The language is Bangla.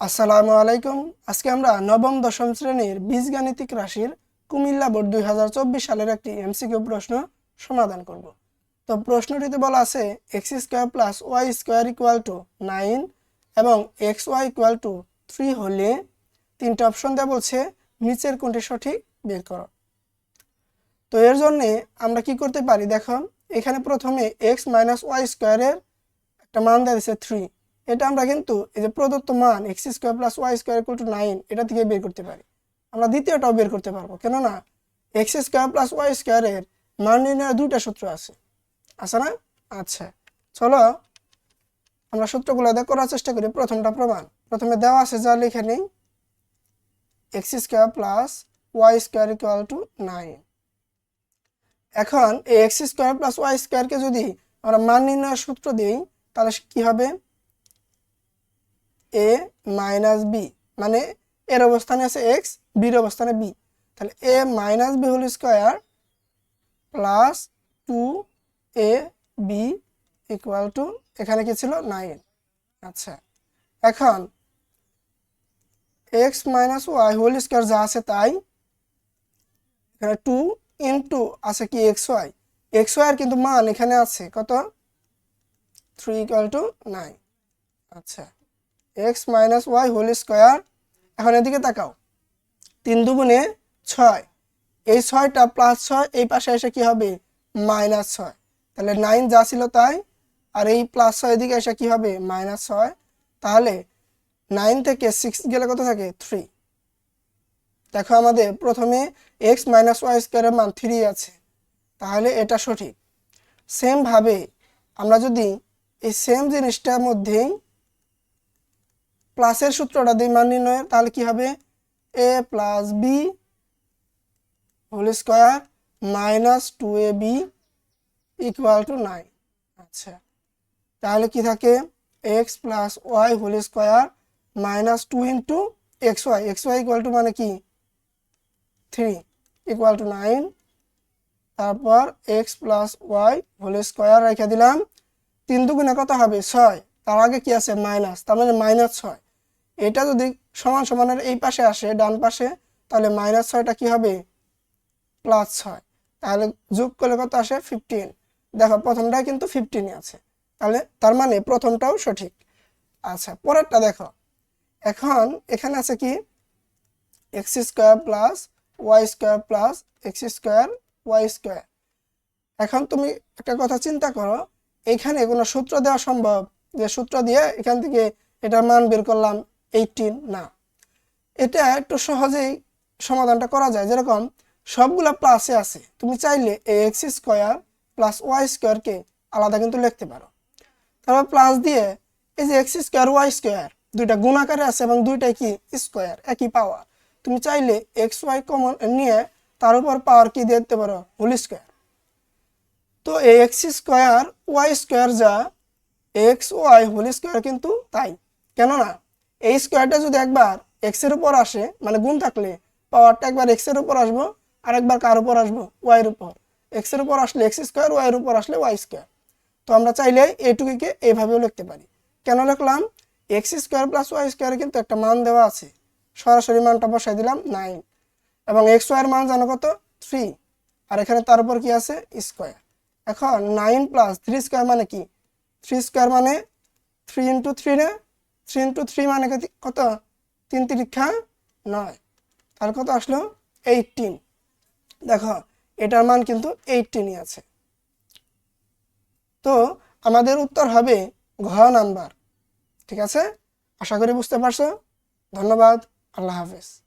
আসসালামু আলাইকুম। আজকে আমরা নবম, দশম শ্রেণির বীজগাণিতিক রাশির কুমিল্লা বোর্ড দুই হাজার চব্বিশ সালের একটি এমসিকিউ প্রশ্ন সমাধান করব। তো প্রশ্নটিতে বলা আছে, X square plus Y square equal to nine এবং X Y equal to three হলে তিনটা অপশন দেওয়া বলছে, নিচের কোনটি সঠিক বের করো। তো এর জন্যে আমরা কি করতে পারি? দেখো, এখানে প্রথমে এক্স মাইনাস ওয়াই স্কোয়ারের একটা মান দেওয়া দিচ্ছে থ্রি। এটা আমরা কিন্তু এই যে প্রদত্ত মান X square plus Y square equal to nine এটা থেকে বের করতে পারি। আমরা দ্বিতীয়টাও বের করতে পারব, কেননা এক্স স্কোয়ার প্লাস ওয়াই স্কোয়ারের মান নির্ণয়ের দুইটা সূত্র আছে। আছে না? আচ্ছা চলো আমরা সূত্রগুলো দেখ করার চেষ্টা করি, প্রথমটা প্রমাণ। প্রথমে দেওয়া আছে যা লিখে নেই X square plus Y square equal to nine এখন এই এক্স স্কোয়ার প্লাস ওয়াই স্কোয়ারকে যদি আমরা মান নির্ণয়ের সূত্র দিই, তাহলে কি হবে? এ মাইনাস বি মানে এর অবস্থানে আছে এক্স বির অবস্থানে বি তাহলে A minus B whole square plus two A B equal to এখানে কি ছিল? নাইন আচ্ছা এখন X minus Y whole square যা আছে তাই, এখানে টু ইন্টু আছে কি এক্স ওয়াই এক্স ওয়াই কিন্তু মান এখানে আছে, কত? থ্রি ইকুয়াল টু নাইন আচ্ছা X minus Y whole square. এখন এদিকে তাকাও। তিন দুগুণে ছয়। এই ছয়টা প্লাস ছয়, এই পাশে এসে কি হবে? মাইনাস ছয়। তাহলে নাইন যা ছিল তাই, আর এই প্লাস ছয় এদিকে এসে কি হবে? মাইনাস ছয়। তাহলে নাইন থেকে সিক্স গেলে কত থাকে? থ্রি। দেখো আমাদের প্রথমে এক্স মাইনাস ওয়াই স্কোয়ারের মান থ্রি আছে। তাহলে এটা সঠিক। সেমভাবে আমরা যদি এই সেম জিনিসটার মধ্যেই প্লাসের সূত্রটা দিই মান নির্ণয়ের, তাহলে কি হবে? A plus B whole square minus two A B equal to nine আচ্ছা। তাহলে কি থাকে? X plus Y whole square minus two into X Y X Y equal to মানে কি? থ্রি ইকুয়াল টু নাইন তারপর X plus Y whole square রেখে দিলাম। তিন দুগুণে কত হবে? ছয়। তার আগে কি আছে? মাইনাস তার মানে মাইনাস ছয়। এটা যদি সমান সমানের এই পাশে আসে, ডান পাশে, তাহলে মাইনাস ছয়টা কি হবে? প্লাস ছয়। তাহলে যোগ করলে কত আসে? ফিফটিন দেখো প্রথমটা কিন্তু ফিফটিনই আছে। তাহলে তার মানে প্রথমটাও সঠিক। আচ্ছা পরেরটা দেখো। এখন এখানে আছে কি? X square plus Y square plus X square Y square এখন তুমি একটা কথা চিন্তা করো, এখানে কোনো সূত্র দেওয়া সম্ভব? যে সূত্র দিয়ে এখান থেকে এটার মান বের করলাম। এইটিন না। এটা একটু সহজেই সমাধানটা করা যায়। যেরকম, সবগুলা প্লাসে আছে। তুমি চাইলে এই এক্স স্কোয়ার প্লাস ওয়াই স্কোয়ারকে আলাদা কিন্তু লিখতে পারো। তারপর প্লাস দিয়ে এই যে এক্স স্কোয়ার ওয়াই স্কোয়ার দুইটা গুণাকারে আছে এবং দুইটাই কি? স্কোয়ার একই পাওয়ার তুমি চাইলে এক্স ওয়াই কমন নিয়ে তার উপর পাওয়ার কি দিয়ে দিতে পারো? হোল স্কোয়ার তো এই এক্স স্কোয়ার ওয়াই স্কোয়ার যা এক্স ওয়াই হোল স্কোয়ার কিন্তু তাই। কেননা এই স্কোয়ারটা যদি একবার এক্সের উপর আসে মানে গুণ থাকলে পাওয়ারটা একবার এক্সের উপর আসব আর একবার কার উপর আসব? ওয়াইয়ের উপর। এক্সের উপর আসলে এক্স স্কোয়ার ওয়াইয়ের উপর আসলে ওয়াই স্কোয়ার তো আমরা চাইলে এটুকুকে এইভাবেও লিখতে পারি। কেন লিখলাম? এক্স স্কোয়ার প্লাস ওয়াই স্কোয়ারে কিন্তু একটা মান দেওয়া আছে। সরাসরি মানটা বসাই দিলাম নাইন এবং এক্স ওয়াইয়ের মান জানো কত? থ্রি আর এখানে তার উপর কি আছে? স্কোয়ার এখন নাইন প্লাস থ্রি স্কোয়ার মানে কি? থ্রি স্কোয়ার মানে থ্রি ইন্টু থ্রি না থ্রি ইন্টু থ্রি মানে কত- তিন তিরিক্ষা নয়। তার কত আসলো? এইটিন দেখো, এটার মান কিন্তু এইটিনই আছে। তো আমাদের উত্তর হবে ঘ নাম্বার। ঠিক আছে? আশা করি বুঝতে পারছ। ধন্যবাদ। আল্লাহ হাফেজ।